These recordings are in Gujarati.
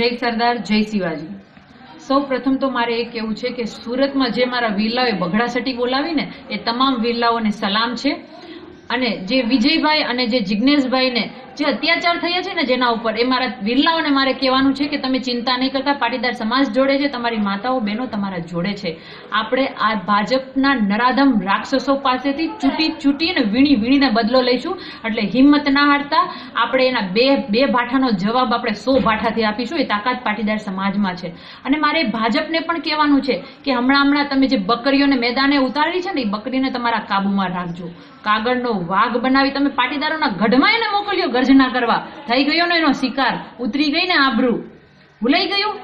જય સરદાર, જય શિવાજી. સૌ પ્રથમ તો મારે એ કહેવું છે કે સુરતમાં જે મારા વીરલાઓએ બગડાસટી બોલાવીને, એ તમામ વિરલાઓને સલામ છે. અને જે વિજયભાઈ અને જે જિજ્ઞેશભાઈને જે અત્યાચાર થયા છે ને જેના ઉપર, એ મારા વિરલાઓને મારે કહેવાનું છે કે તમે ચિંતા નહીં કરતા. પાટીદાર સમાજ જોડે છે, તમારી માતાઓ, બહેનો તમારા જોડે છે. આપણે આ ભાજપના નરાધમ રાક્ષસો પાસેથી ચૂંટી ચૂંટીને વીણી વીણીને બદલો લઈશું. એટલે હિંમત ના હારતા આપણે એના બે બે ભાઠાનો જવાબ આપણે સો ભાઠાથી આપીશું. એ તાકાત પાટીદાર સમાજમાં છે. અને મારે ભાજપને પણ કહેવાનું છે કે હમણાં હમણાં તમે જે બકરીઓને મેદાને ઉતારી છે ને, એ બકરીને તમારા કાબુમાં રાખજો. કાગળનો વાઘ બનાવી તમે પાટીદારોના ગઢમાં એને મોકલ્યો ગર્જના કરવા. થઈ ગયો ને એનો શિકાર. ઉતરી ગઈ ને આબરૂ. ભૂલાઈ ગયું?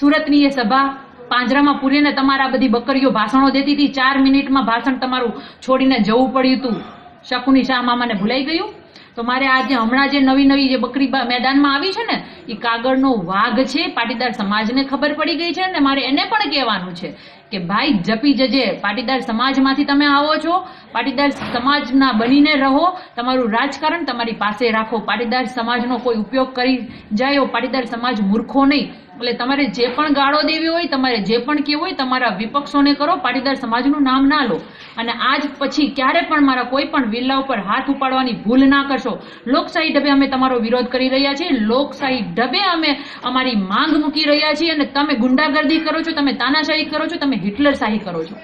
સુરતની એ સભા પાંજરામાં પૂરીને તમારા બધી બકરીઓ ભાષણો દેતી હતી. ચાર મિનિટમાં ભાષણ તમારું છોડીને જવું પડ્યું હતું શકુની શાહ મામાને ભૂલાઈ ગયું? તો મારે આજે હમણાં જે નવી નવી જે બકરી મેદાનમાં આવી છે ને એ કાગળનો વાઘ છે. પાટીદાર સમાજને ખબર પડી ગઈ છે ને મારે એને પણ કહેવાનું છે. કે ભાઈ જપી જજે. પાટીદાર સમાજમાંથી તમે આવો છો. પાટીદાર સમાજના બનીને રહો. તમારું રાજકારણ તમારી પાસે રાખો. પાટીદાર સમાજનો કોઈ ઉપયોગ કરી જાયો પાટીદાર સમાજ મૂર્ખો નહીં. એટલે તમારે જે પણ ગાળો દેવી હોય, તમારે જે પણ કહેવું હોય, તમારા વિપક્ષોને કરો. પાટીદાર સમાજનું નામ ના લો. અને આજ પછી ક્યારે પણ મારા કોઈ પણ વિલ્લા ઉપર હાથ ઉપાડવાની ભૂલ ના કરશો. લોકશાહી ઢબે અમે તમારો વિરોધ કરી રહ્યા છીએ. લોકશાહી ઢબે અમે અમારી માંગ મૂકી રહ્યા છીએ. અને તમે ગુંડાગર્દી કરો છો, તમે તાનાશાહી કરો છો, તમે હિટલરશાહી કરો છો.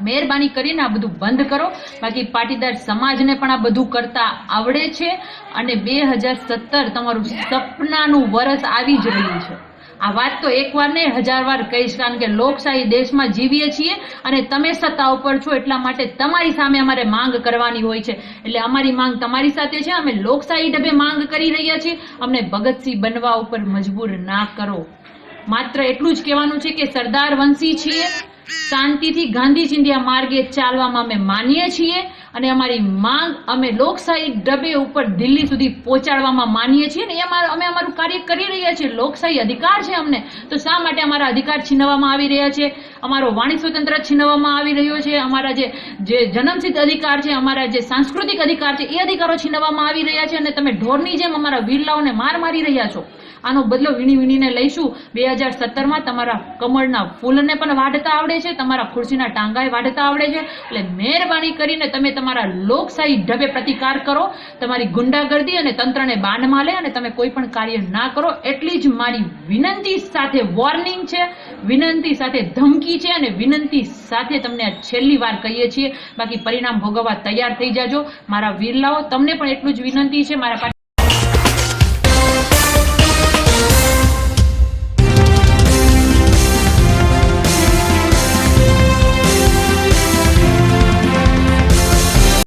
મહેરબાની કરીને આ બધું બંધ કરો. બાકી પાટીદાર સમાજને પણ આ બધું કરતા આવડે છે અને બે હજાર સત્તર તમારું સપનાનું વરસ આવી જ રહ્યું છે. આ વાત તો એકવાર ને હજાર વાર કહીશ કારણ કે લોકશાહી દેશમાં જીવીએ છીએ અને તમે સત્તા ઉપર છો એટલા માટે તમારી સામે અમારે માંગ કરવાની હોય છે. એટલે અમારી માંગ તમારી સાથે છે. અમે લોકશાહી ઢબે માંગ કરી રહ્યા છીએ. અમને ભગતસિંહ બનવા ઉપર મજબૂર ના કરો. માત્ર એટલું જ કહેવાનું છે કે સરદાર વંશી છીએ. શાંતિથી ગાંધી ચિંધ્યા માર્ગે ચાલવામાં અમે માનીએ છીએ અને અમારી માંગ અમે લોકશાહી ડબે ઉપર દિલ્હી સુધી પહોંચાડવામાં માનીએ છીએ ને એ અમે અમારું કાર્ય કરી રહ્યા છીએ. લોકશાહી અધિકાર છે અમને. તો શા માટે અમારા અધિકાર છીનવવામાં આવી રહ્યા છે? અમારો વાણી સ્વતંત્ર છીનવવામાં આવી રહ્યો છે. અમારા જે જે જન્મસિદ્ધ અધિકાર છે, અમારા જે સાંસ્કૃતિક અધિકાર છે, એ અધિકારો છીનવવામાં આવી રહ્યા છે અને તમે ઢોરની જેમ અમારા વીરલાઓને માર મારી રહ્યા છો. આનો બદલો વીણી વીણીને લઈશું. બે હજાર સત્તરમાં તમારા કમળના ફૂલને પણ વાઢતા આવડે છે, તમારા ખુરશીના ટાંગાએ વાઢતા આવડે છે. એટલે મહેરબાની કરીને તમે તમારા લોકશાહી ઢબે પ્રતિકાર કરો, તમારી ગુંડાગર્દી અને તંત્રને બાંધમાં લે અને તમે કોઈ પણ કાર્ય ના કરો. એટલી જ મારી વિનંતી સાથે વોર્નિંગ છે, વિનંતી સાથે ધમકી છે અને વિનંતી સાથે તમને છેલ્લી વાર કહીએ છીએ. બાકી પરિણામ ભોગવવા તૈયાર થઈ જાજો. મારા વીરલાઓ, તમને પણ એટલું જ વિનંતી છે. મારા